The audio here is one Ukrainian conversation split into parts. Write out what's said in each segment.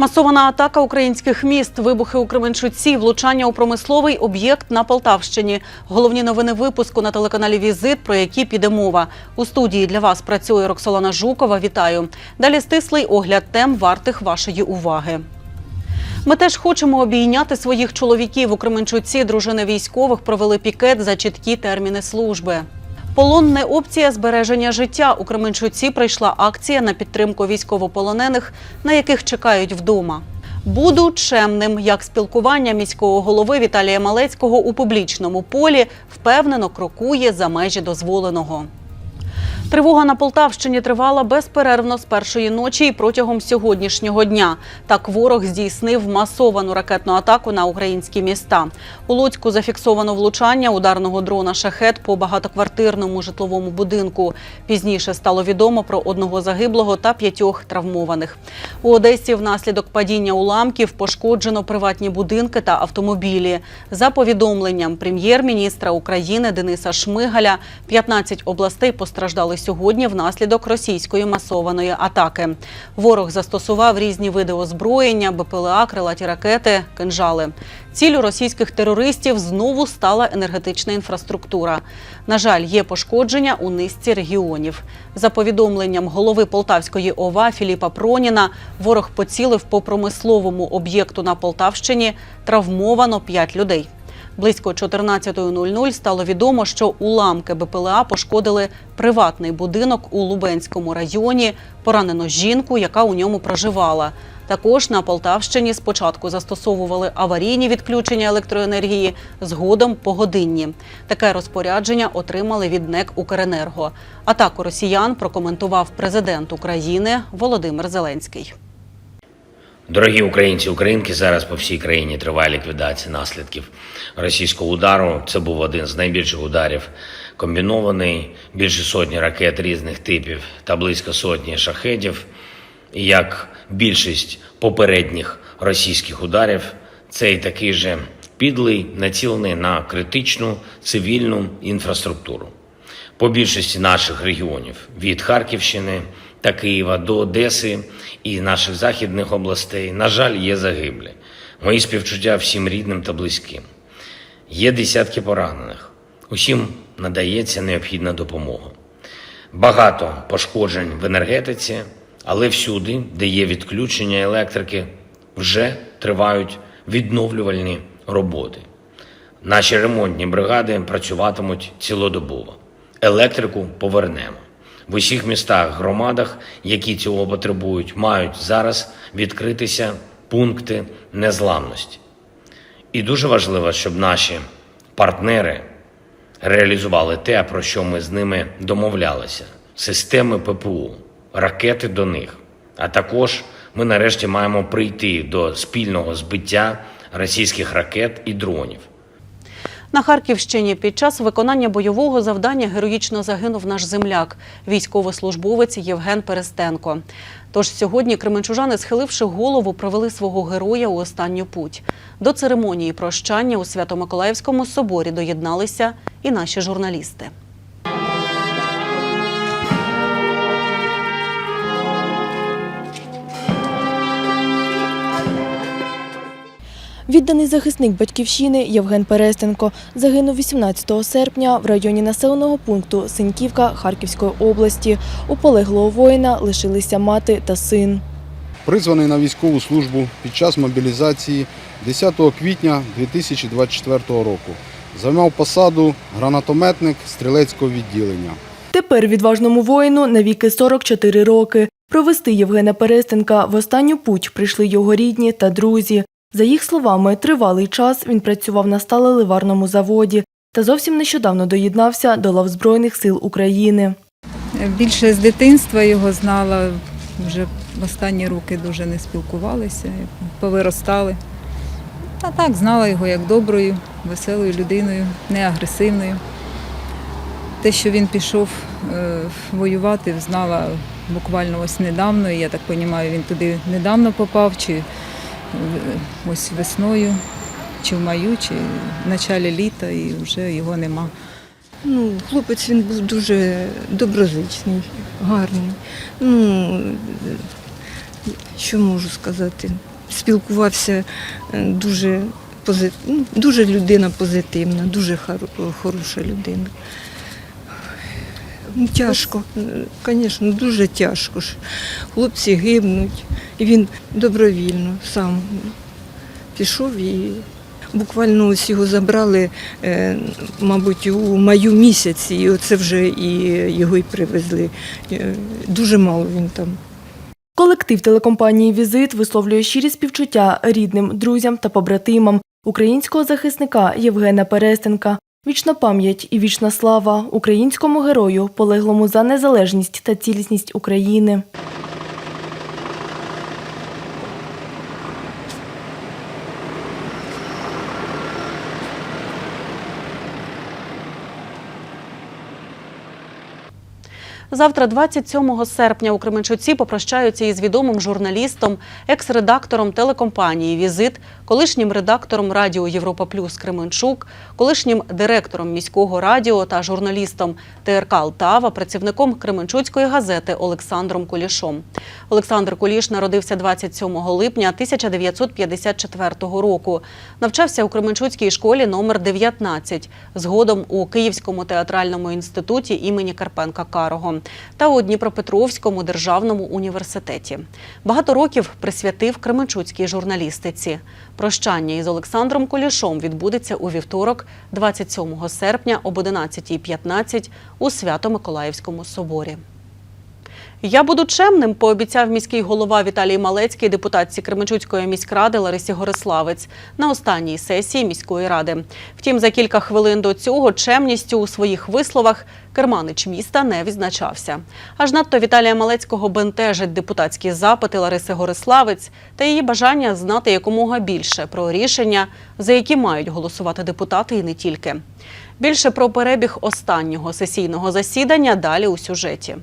Масована атака українських міст, вибухи у Кременчуці, влучання у промисловий об'єкт на Полтавщині. Головні новини випуску на телеканалі Візит, про які піде мова. У студії для вас працює Роксолана Жукова. Вітаю. Далі стислий огляд тем вартих вашої уваги. Ми теж хочемо обійняти своїх чоловіків. У Кременчуці дружини військових провели пікет за чіткі терміни служби. Полон не опція збереження життя. У Кременчуці прийшла акція на підтримку військовополонених, на яких чекають вдома. Буду чемним, як спілкування міського голови Віталія Малецького у публічному полі впевнено крокує за межі дозволеного. Тривога на Полтавщині тривала безперервно з першої ночі і протягом сьогоднішнього дня. Так ворог здійснив масовану ракетну атаку на українські міста. У Луцьку зафіксовано влучання ударного дрона шахет по багатоквартирному житловому будинку. Пізніше стало відомо про одного загиблого та п'ятьох травмованих. У Одесі внаслідок падіння уламків пошкоджено приватні будинки та автомобілі. За повідомленням прем'єр-міністра України Дениса Шмигаля, 15 областей постраждали сьогодні внаслідок російської масованої атаки. Ворог застосував різні види озброєння, БПЛА, крилаті ракети, кинжали. Ціллю російських терористів знову стала енергетична інфраструктура. На жаль, є пошкодження у низці регіонів. За повідомленням голови Полтавської ОВА Філіпа Проніна, ворог поцілив по промисловому об'єкту на Полтавщині. Травмовано 5 людей. Близько 14.00 стало відомо, що уламки БПЛА пошкодили приватний будинок у Лубенському районі. Поранено жінку, яка у ньому проживала. Також на Полтавщині спочатку застосовували аварійні відключення електроенергії, згодом погодинні. Таке розпорядження отримали від НЕК «Укренерго». Атаку росіян прокоментував президент України Володимир Зеленський. Дорогі українці, українки, зараз по всій країні триває ліквідація наслідків російського удару. Це був один з найбільших ударів. Комбінований більше сотні ракет різних типів та близько сотні шахедів. І як більшість попередніх російських ударів, цей такий же підлий, націлений на критичну цивільну інфраструктуру по більшості наших регіонів від Харківщини та Києва до Одеси і наших західних областей, на жаль, є загиблі. Мої співчуття всім рідним та близьким. Є десятки поранених. Усім надається необхідна допомога. Багато пошкоджень в енергетиці, але всюди, де є відключення електрики, вже тривають відновлювальні роботи. Наші ремонтні бригади працюватимуть цілодобово. Електрику повернемо. В усіх містах, громадах, які цього потребують, мають зараз відкритися пункти незламності. І дуже важливо, щоб наші партнери реалізували те, про що ми з ними домовлялися: системи ППУ, ракети до них. А також ми нарешті маємо прийти до спільного збиття російських ракет і дронів. На Харківщині під час виконання бойового завдання героїчно загинув наш земляк, військовослужбовець Євген Перестенко. Тож сьогодні кременчужани, схиливши голову, провели свого героя у останню путь. До церемонії прощання у Свято-Миколаївському соборі доєдналися і наші журналісти. Відданий захисник батьківщини Євген Перестенко загинув 18 серпня в районі населеного пункту Синьківка Харківської області. У полеглого воїна лишилися мати та син. Призваний на військову службу під час мобілізації 10 квітня 2024 року. Займав посаду гранатометник стрілецького відділення. Тепер відважному воїну навіки 44 роки. Провести Євгена Перестенка в останню путь прийшли його рідні та друзі. За їх словами, тривалий час він працював на сталеливарному заводі та зовсім нещодавно доєднався до лав Збройних сил України. Більше з дитинства його знала, вже в останні роки дуже не спілкувалися, повиростали. А так, знала його як доброю, веселою людиною, не агресивною. Те, що він пішов е, воювати, знала буквально ось недавно. Я так розумію, він туди недавно попав, чи ось весною, чи в маю, чи в началі літа, і вже його нема. Ну, хлопець він був дуже доброзичний, гарний. Ну, що можу сказати? спілкувався е, дуже, ну, дуже людина позитивна, дуже хороша людина. Ну, Тяжко, звісно, дуже тяжко. Хлопці гибнуть. І він добровільно сам пішов і буквально ось його забрали, е, мабуть, у маю місяці, і оце вже і його і привезли. Е, Дуже мало він там. Колектив телекомпанії Візит висловлює щирі співчуття рідним, друзям та побратимам українського захисника Євгена Перестенка. Вічна пам'ять і вічна слава українському герою, полеглому за незалежність та цілісність України. Завтра, 27 серпня, у Кременчуці попрощаються із відомим журналістом, екс-редактором телекомпанії Візит, колишнім редактором радіо Європа Плюс Кременчук, колишнім директором міського радіо та журналістом ТРК Алтава, працівником Кременчуцької газети Олександром Кулішом. Олександр Куліш народився 27 липня 1954 року. Навчався у Кременчуцькій школі номер 19, згодом у Київському театральному інституті імені Карпенка Карого та у Дніпропетровському державному університеті. Багато років присвятив Кременчуцькій журналістиці. Прощання із Олександром Кулішом відбудеться у вівторок, 27 серпня об 11.15 у Свято-Миколаївському соборі. Я буду чемним, пообіцяв міський голова Віталій Малецький депутатці Кременчуцької міськради Ларисі Гориславець на останній сесії міської ради. Втім, за кілька хвилин до цього чемністю у своїх висловах керманич міста не відзначався. Аж надто Віталія Малецького бентежить депутатські запити Лариси Гориславець та її бажання знати якомога більше про рішення, за які мають голосувати депутати і не тільки. Більше про перебіг останнього сесійного засідання далі у сюжеті.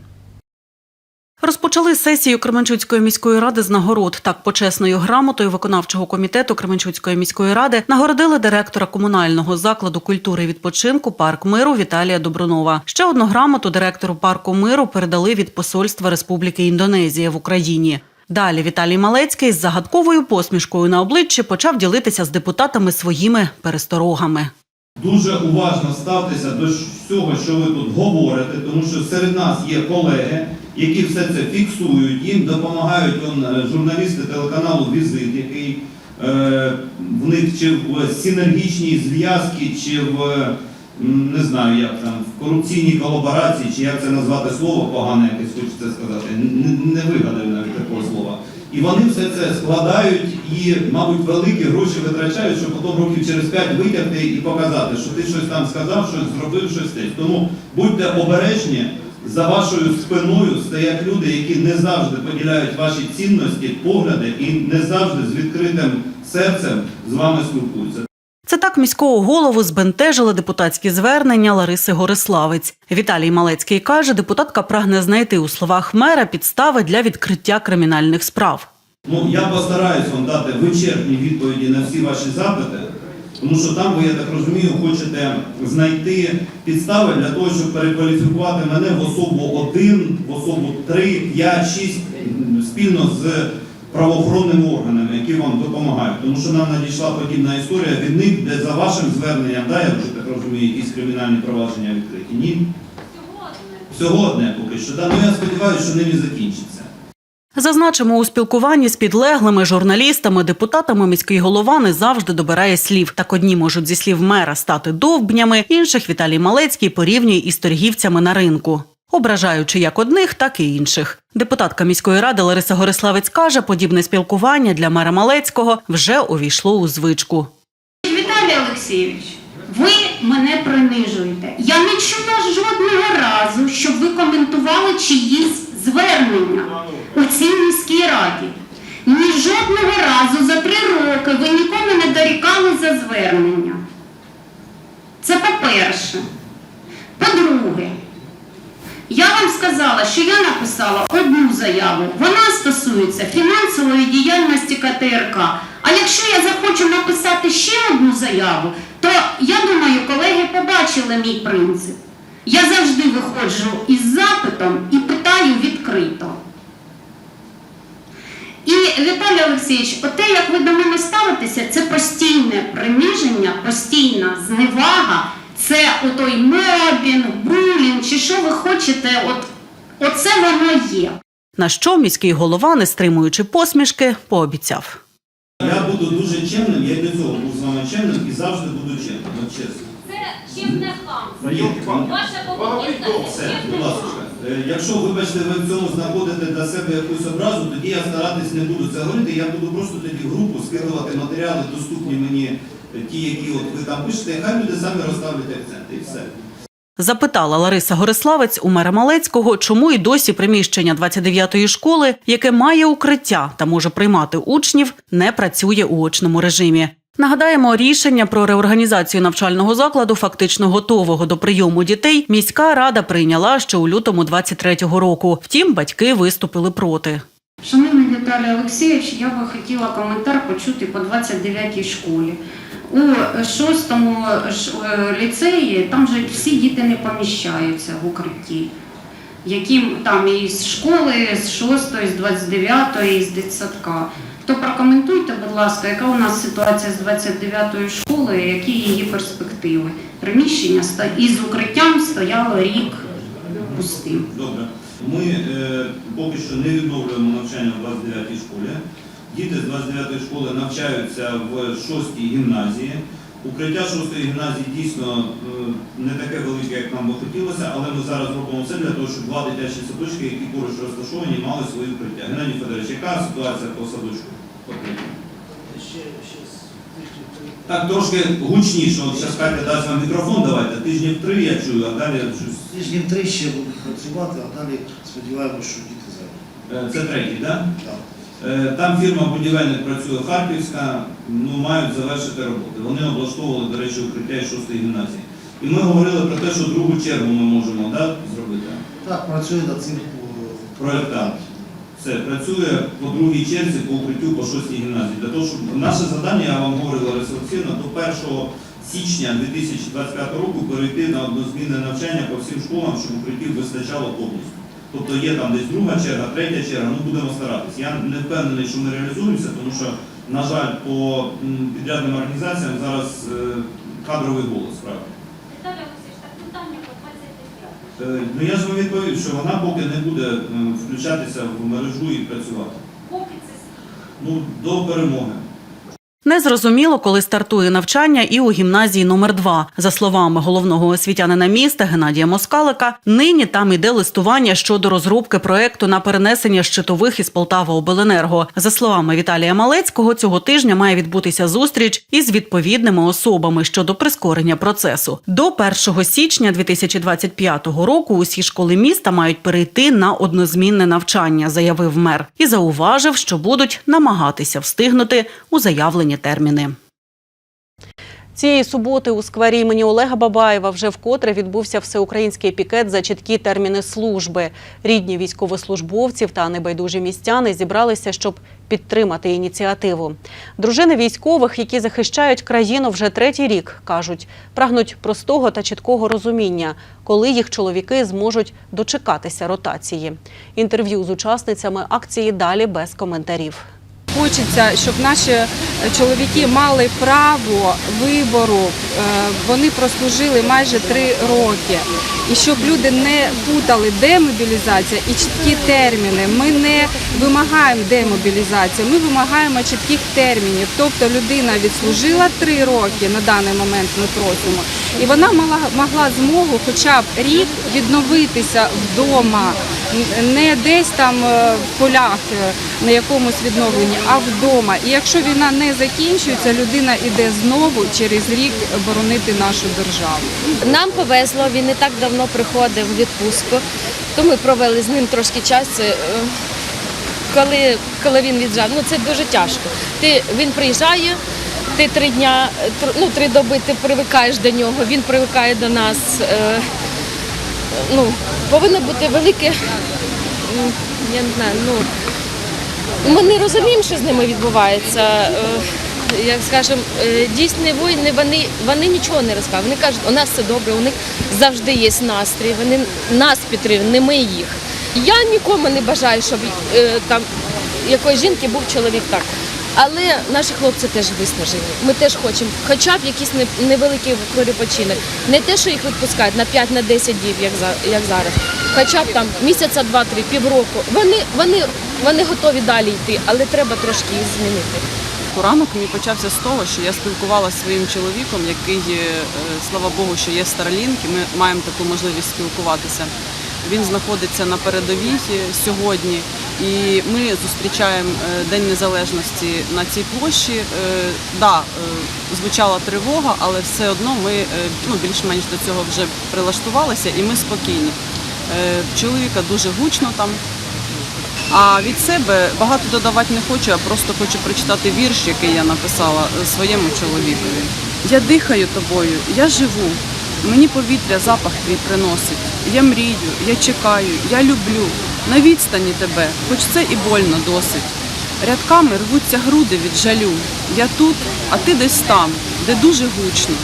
Розпочали сесію Кременчуцької міської ради з нагород. Так, почесною грамотою виконавчого комітету Кременчуцької міської ради нагородили директора комунального закладу культури і відпочинку Парк миру Віталія Добронова. Ще одну грамоту директору парку миру передали від посольства Республіки Індонезія в Україні. Далі Віталій Малецький з загадковою посмішкою на обличчі почав ділитися з депутатами своїми пересторогами. Дуже уважно ставтеся до всього, що ви тут говорите, тому що серед нас є колеги, які все це фіксують, їм допомагають он, е, журналісти телеканалу Візит, який е, в них чи в синергічній зв'язки, чи в не знаю, як там в корупційній колаборації, чи як це назвати слово погане, якесь хочеться сказати, не, не вигадаю навіть такого слова. І вони все це складають і, мабуть, великі гроші витрачають, щоб потім років через п'ять витягти і показати, що ти щось там сказав, щось зробив, щось те. Тому будьте обережні, за вашою спиною стоять люди, які не завжди поділяють ваші цінності, погляди і не завжди з відкритим серцем з вами спілкуються. Це так міського голову збентежили депутатські звернення Лариси Гориславець. Віталій Малецький каже, депутатка прагне знайти у словах мера підстави для відкриття кримінальних справ. Ну, я постараюсь вам дати вичерпні відповіді на всі ваші запити, тому що там ви, я так розумію, хочете знайти підстави для того, щоб перекваліфікувати мене в особу 1, в особу 3, 5, 6 спільно з правоохоронними органами, які вам допомагають. Тому що нам надійшла подібна історія від них, де за вашим зверненням, да, я вже так розумію, якісь кримінальні провадження відкриті. Ні? Всього одне поки що. Да? Ну я сподіваюся, що ним і закінчиться. Зазначимо, у спілкуванні з підлеглими журналістами, депутатами міський голова не завжди добирає слів. Так одні можуть зі слів мера стати довбнями, інших Віталій Малецький порівнює із торгівцями на ринку. Ображаючи як одних, так і інших. Депутатка міської ради Лариса Гориславець каже, подібне спілкування для мера Малецького вже увійшло у звичку. Віталій Олексійович, ви мене принижуєте. Я не чула жодного разу, щоб ви коментували чиїсь звернення у цій міській раді. Ні жодного разу за три роки ви ніколи не дорікали за звернення. Це по-перше. По-друге, я вам сказала, що я написала одну заяву. Вона стосується фінансової діяльності КТРК. А якщо я захочу написати ще одну заяву, то я думаю, колеги побачили мій принцип. Я завжди виходжу із запитом і питаю відкрито. І Віталій Олексійович, оте, як ви до мене ставитеся, це постійне приниження, постійна зневага, це отой мобінг, булінг, чи що ви хочете, от, оце воно є. На що міський голова, не стримуючи посмішки, пообіцяв. Я буду дуже чемним, я до цього був з вами чемним і завжди буду чемним, чесно. Це хамство. Повірте мені. Ваша поведінка Все, будь ласка. Е, Якщо, вибачте, ви в цьому знаходите для себе якусь образу, тоді я старатись не буду це говорити. Я буду просто тоді в групу скидувати матеріали, доступні мені, е, ті, які от ви там пишете, і хай люди самі розставлять акценти і все. Запитала Лариса Гориславець у мера Малецького, чому і досі приміщення 29-ї школи, яке має укриття та може приймати учнів, не працює у очному режимі. Нагадаємо, рішення про реорганізацію навчального закладу, фактично готового до прийому дітей, міська рада прийняла ще у лютому 23-го року. Втім, батьки виступили проти. Шановний Віталій Олексійович, я би хотіла коментар почути по 29-й школі. У 6-му е, ліцеї там же всі діти не поміщаються в укритті. Яким там і з школи, з 6, з 29, і з дитсадка. То прокоментуйте, будь ласка, яка у нас ситуація з 29-ї школи, які її перспективи? Приміщення із укриттям стояло рік пустим. Добре. Ми е, поки що не відновлюємо навчання в 29-й школі. Діти з 29-ї школи навчаються в 6-й гімназії. Укриття 6-ї гімназії дійсно е, не таке велике, як нам би хотілося, але ми зараз робимо все для того, щоб два дитячі садочки, які поруч розташовані, мали свої укриття. Геннадій Федорович, яка ситуація по садочку? Так, трошки гучніше. От зараз Катя дасть вам мікрофон, давайте. Тижнів три я чую, а далі щось. Тижнів три ще будуть працювати, а далі сподіваємося, що діти зайдуть. Е, Це третій, так? Так. Там фірма будівельник працює Харківська, ну мають завершити роботи. Вони облаштовували, до речі, укриття із 6 гімназії. І ми говорили про те, що другу чергу ми можемо да, зробити. Так, працює над цим е, Проєктант. Все, працює по другій черзі по укриттю по 6 гімназії. Для того, щоб наше завдання, я вам говорила Олексійовна, до 1 січня 2025 року перейти на однозмінне навчання по всім школам, щоб укриттів вистачало повністю. Тобто є там десь друга черга, третя черга, ну будемо старатися. Я не впевнений, що ми реалізуємося, тому що, на жаль, по підрядним організаціям зараз е, кадровий голос, по 25. Е, Ну я ж вам відповів, що вона поки не буде включатися в мережу і працювати. Поки це? Ну, до перемоги. Незрозуміло, коли стартує навчання і у гімназії номер 2 За словами головного освітянина міста Геннадія Москалика, нині там іде листування щодо розробки проекту на перенесення щитових із Полтава Обленерго. За словами Віталія Малецького, цього тижня має відбутися зустріч із відповідними особами щодо прискорення процесу. До 1 січня 2025 року усі школи міста мають перейти на однозмінне навчання, заявив мер, і зауважив, що будуть намагатися встигнути у заявлені терміни. Цієї суботи у сквері імені Олега Бабаєва вже вкотре відбувся всеукраїнський пікет за чіткі терміни служби. Рідні військовослужбовців та небайдужі містяни зібралися, щоб підтримати ініціативу. Дружини військових, які захищають країну вже третій рік, кажуть, прагнуть простого та чіткого розуміння, коли їх чоловіки зможуть дочекатися ротації. Інтерв'ю з учасницями акції далі без коментарів. Хочеться, щоб наші е, чоловіки мали право вибору. Е, Вони прослужили майже три роки. І щоб люди не путали демобілізація і чіткі терміни. Ми не вимагаємо демобілізації, ми вимагаємо чітких термінів. Тобто людина відслужила три роки на даний момент. Ми просимо, і вона мала могла змогу, хоча б рік відновитися вдома, не десь там е, в полях е, на якомусь відновленні, а вдома. І якщо війна не закінчується, людина йде знову через рік боронити нашу державу. Нам повезло, він не так давно приходив в відпустку, то ми провели з ним трошки часу. е, Коли, коли він віджав, ну це дуже тяжко. Ти, він приїжджає, ти три дня, ну, три доби ти привикаєш до нього, він привикає до нас. Е, ну, повинно бути велике, я не знаю, ну, ми не розуміємо, що з ними відбувається. Е, Як скажемо, е, дійсні воїни, вони, вони нічого не розказують. Вони кажуть, у нас все добре, у них завжди є настрій, вони нас підтримують, не ми їх. Я нікому не бажаю, щоб там якої жінки був чоловік так. Але наші хлопці теж виснажені. Ми теж хочемо, хоча б якийсь не- невеликий перепочинок. Не те, що їх відпускають на 5 на 10 днів, як як зараз. Хоча б там місяця, два-три, півроку. Вони, вони, вони готові далі йти, але треба трошки їх змінити. Ранок мій почався з того, що я спілкувалася своїм чоловіком, який, е, слава Богу, що є Starlink, і ми маємо таку можливість спілкуватися. Він знаходиться на передовій е, сьогодні, і ми зустрічаємо е, День Незалежності на цій площі. Е, Да, е, звучала тривога, але все одно ми ну, більш-менш до цього вже прилаштувалися і ми спокійні. Чоловіка дуже гучно там, а від себе багато додавати не хочу, а просто хочу прочитати вірш, який я написала своєму чоловікові. Я дихаю тобою, я живу. Мені повітря запах твій приносить. Я мрію, я чекаю, я люблю. На відстані тебе, хоч це і больно досить. Рядками рвуться груди від жалю. Я тут, а ти десь там, де дуже гучно.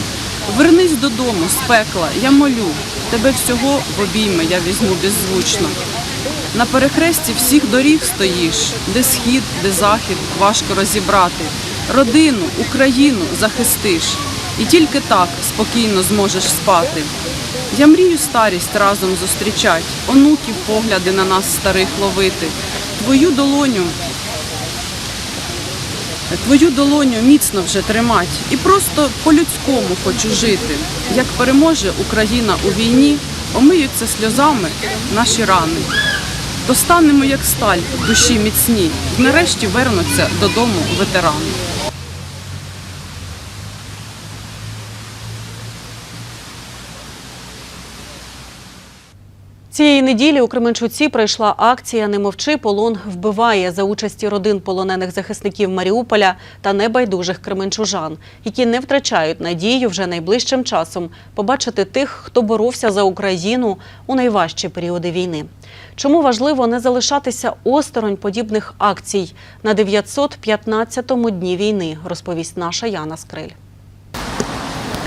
Вернись додому з пекла, я молю. Тебе всього в обійми я візьму беззвучно. На перехресті всіх доріг стоїш, де схід, де захід, важко розібрати. Родину, Україну захистиш, і тільки так спокійно зможеш спати. Я мрію старість разом зустрічать, онуків погляди на нас старих ловити, твою долоню. Твою долоню міцно вже тримать і просто по-людському хочу жити. Як переможе Україна у війні, омиються сльозами наші рани. То станемо як сталь душі міцні, нарешті вернуться додому ветерани. Цієї неділі у Кременчуці пройшла акція Не мовчи, полон вбиває за участі родин полонених захисників Маріуполя та небайдужих кременчужан, які не втрачають надію вже найближчим часом побачити тих, хто боровся за Україну у найважчі періоди війни. Чому важливо не залишатися осторонь подібних акцій на 915-му дні війни, розповість наша Яна Скриль.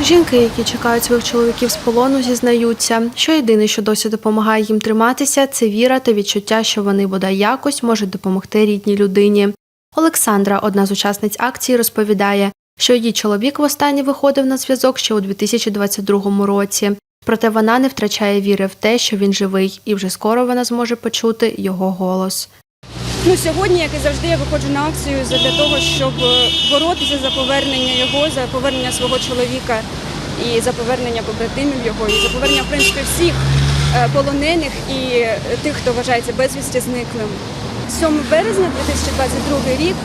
Жінки, які чекають своїх чоловіків з полону, зізнаються, що єдине, що досі допомагає їм триматися, це віра та відчуття, що вони бодай якось можуть допомогти рідній людині. Олександра, одна з учасниць акції, розповідає, що її чоловік востаннє виходив на зв'язок ще у 2022 році. Проте вона не втрачає віри в те, що він живий, і вже скоро вона зможе почути його голос. Ну, сьогодні, як і завжди, я виходжу на акцію для того, щоб е, боротися за повернення його, за повернення свого чоловіка і за повернення побратимів його, і за повернення, в принципі, всіх е, полонених і е, тих, хто вважається безвісті зниклим. 7 березня 2022 рік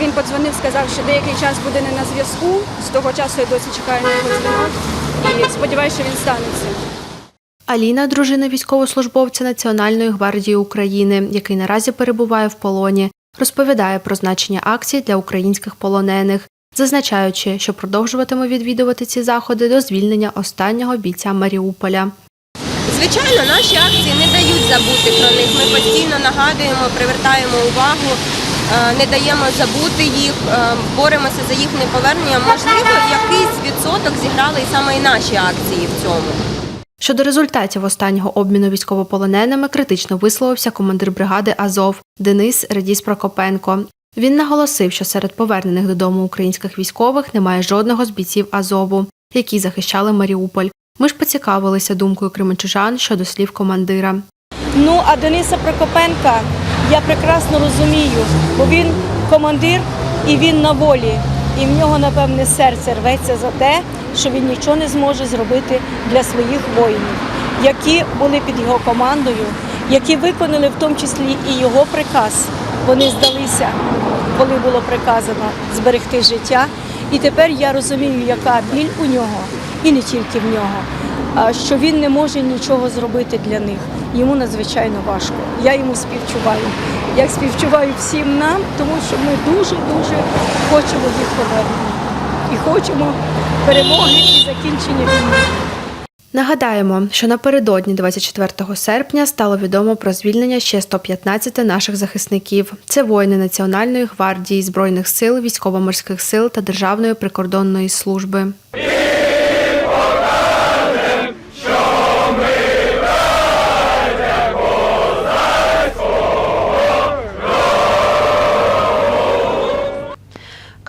він подзвонив, сказав, що деякий час буде не на зв'язку. З того часу я досі чекаю на його дзвінок і сподіваюся, що він станеться. Аліна, дружина військовослужбовця Національної гвардії України, який наразі перебуває в полоні, розповідає про значення акцій для українських полонених, зазначаючи, що продовжуватиме відвідувати ці заходи до звільнення останнього бійця Маріуполя. Звичайно, наші акції не дають забути про них. Ми постійно нагадуємо, привертаємо увагу, е, не даємо забути їх, е, боремося за їхнє повернення. Можливо, якийсь відсоток зіграли і саме і наші акції в цьому. Щодо результатів останнього обміну військовополоненими критично висловився командир бригади Азов Денис Редіс Прокопенко. Він наголосив, що серед повернених додому українських військових немає жодного з бійців Азову, які захищали Маріуполь. Ми ж поцікавилися думкою кременчужан щодо слів командира. Ну, а Дениса Прокопенка я прекрасно розумію, бо він командир і він на волі. І в нього, напевне, серце рветься за те, що він нічого не зможе зробити для своїх воїнів, які були під його командою, які виконали в тому числі і його приказ. Вони здалися, коли було приказано зберегти життя. І тепер я розумію, яка біль у нього, і не тільки в нього, що він не може нічого зробити для них. Йому надзвичайно важко. Я йому співчуваю. Як співчуваю всім нам, тому що ми дуже-дуже хочемо їх повернення. І хочемо перемоги і закінчення війни. Нагадаємо, що напередодні 24 серпня стало відомо про звільнення ще 115 наших захисників. Це воїни Національної гвардії, Збройних сил, військово-морських сил та Державної прикордонної служби.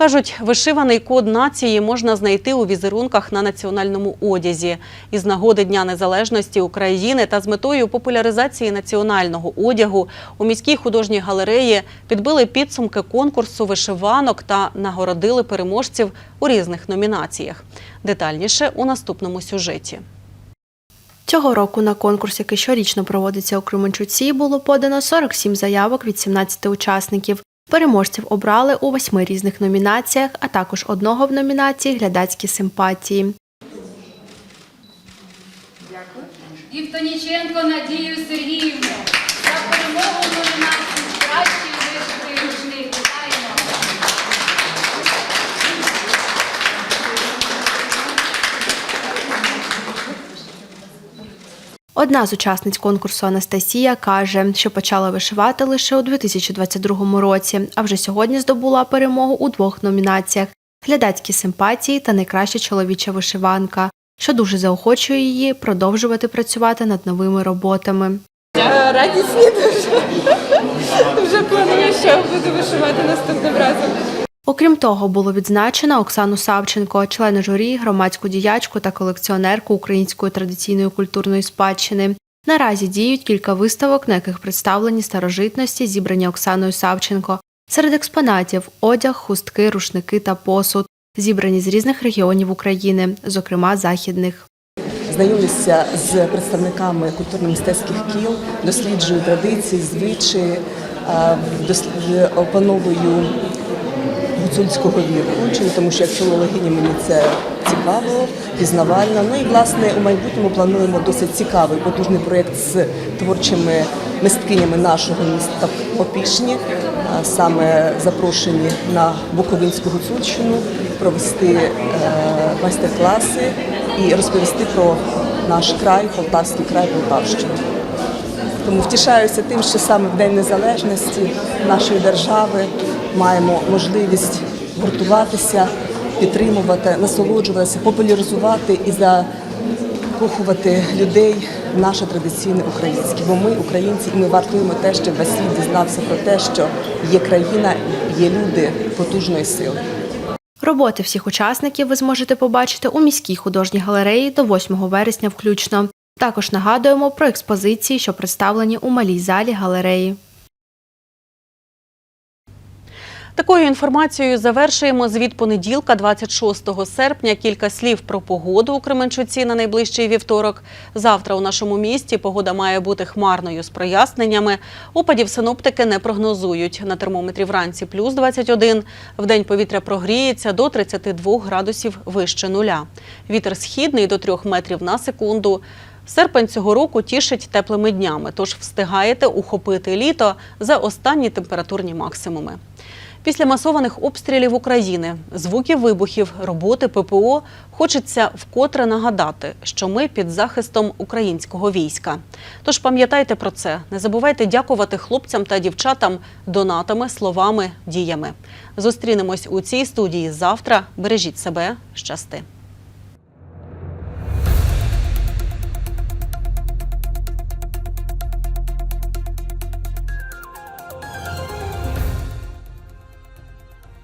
Кажуть, вишиваний код нації можна знайти у візерунках на національному одязі. Із нагоди Дня Незалежності України та з метою популяризації національного одягу у міській художній галереї підбили підсумки конкурсу вишиванок та нагородили переможців у різних номінаціях. Детальніше у наступному сюжеті. Цього року на конкурс, який щорічно проводиться у Кременчуці, було подано 47 заявок від 17 учасників. Переможців обрали у восьми різних номінаціях, а також одного в номінації Глядацькі симпатії. Івтоніченко Надію Сергіївну за перемогу в номінації Кращий Одна з учасниць конкурсу Анастасія каже, що почала вишивати лише у 2022 році, а вже сьогодні здобула перемогу у двох номінаціях: глядацькі симпатії та найкраща чоловіча вишиванка, що дуже заохочує її продовжувати працювати над новими роботами. Радісні дуже. Вже планую, що буду вишивати наступним разом. Окрім того, було відзначено Оксану Савченко, члена журі, громадську діячку та колекціонерку української традиційної культурної спадщини. Наразі діють кілька виставок, на яких представлені старожитності, зібрані Оксаною Савченко. Серед експонатів одяг, хустки, рушники та посуд, зібрані з різних регіонів України, зокрема західних. знайомлюся з представниками культурно-мистецьких кіл, досліджую традиції, звичаї, опановую гуцульського чому тому що як філологині мені це цікаво, пізнавально. Ну і власне у майбутньому плануємо досить цікавий потужний проєкт з творчими мисткинями нашого міста Опішні, а саме запрошені на Буковинську гуцульщину, провести е, майстер-класи і розповісти про наш край, Полтавський край, Полтавщину. Тому втішаюся тим, що саме в День Незалежності нашої держави маємо можливість гуртуватися, підтримувати, насолоджуватися, популяризувати і закохувати людей в наше традиційне українське. Бо ми, українці, і ми вартуємо те, щоб весь світ дізнався про те, що є країна, є люди потужної сили. Роботи всіх учасників ви зможете побачити у міській художній галереї до 8 вересня включно. Також нагадуємо про експозиції, що представлені у малій залі галереї. Такою інформацією завершуємо звіт понеділка, 26 серпня. Кілька слів про погоду у Кременчуці на найближчий вівторок. Завтра у нашому місті погода має бути хмарною з проясненнями. Опадів синоптики не прогнозують. На термометрі вранці плюс 21. Вдень повітря прогріється до 32 градусів вище нуля. Вітер східний до 3 метрів на секунду. Серпень цього року тішить теплими днями, тож встигаєте ухопити літо за останні температурні максимуми. Після масованих обстрілів України, звуків вибухів, роботи ППО хочеться вкотре нагадати, що ми під захистом українського війська. Тож пам'ятайте про це, не забувайте дякувати хлопцям та дівчатам донатами, словами, діями. Зустрінемось у цій студії завтра. Бережіть себе, щасти.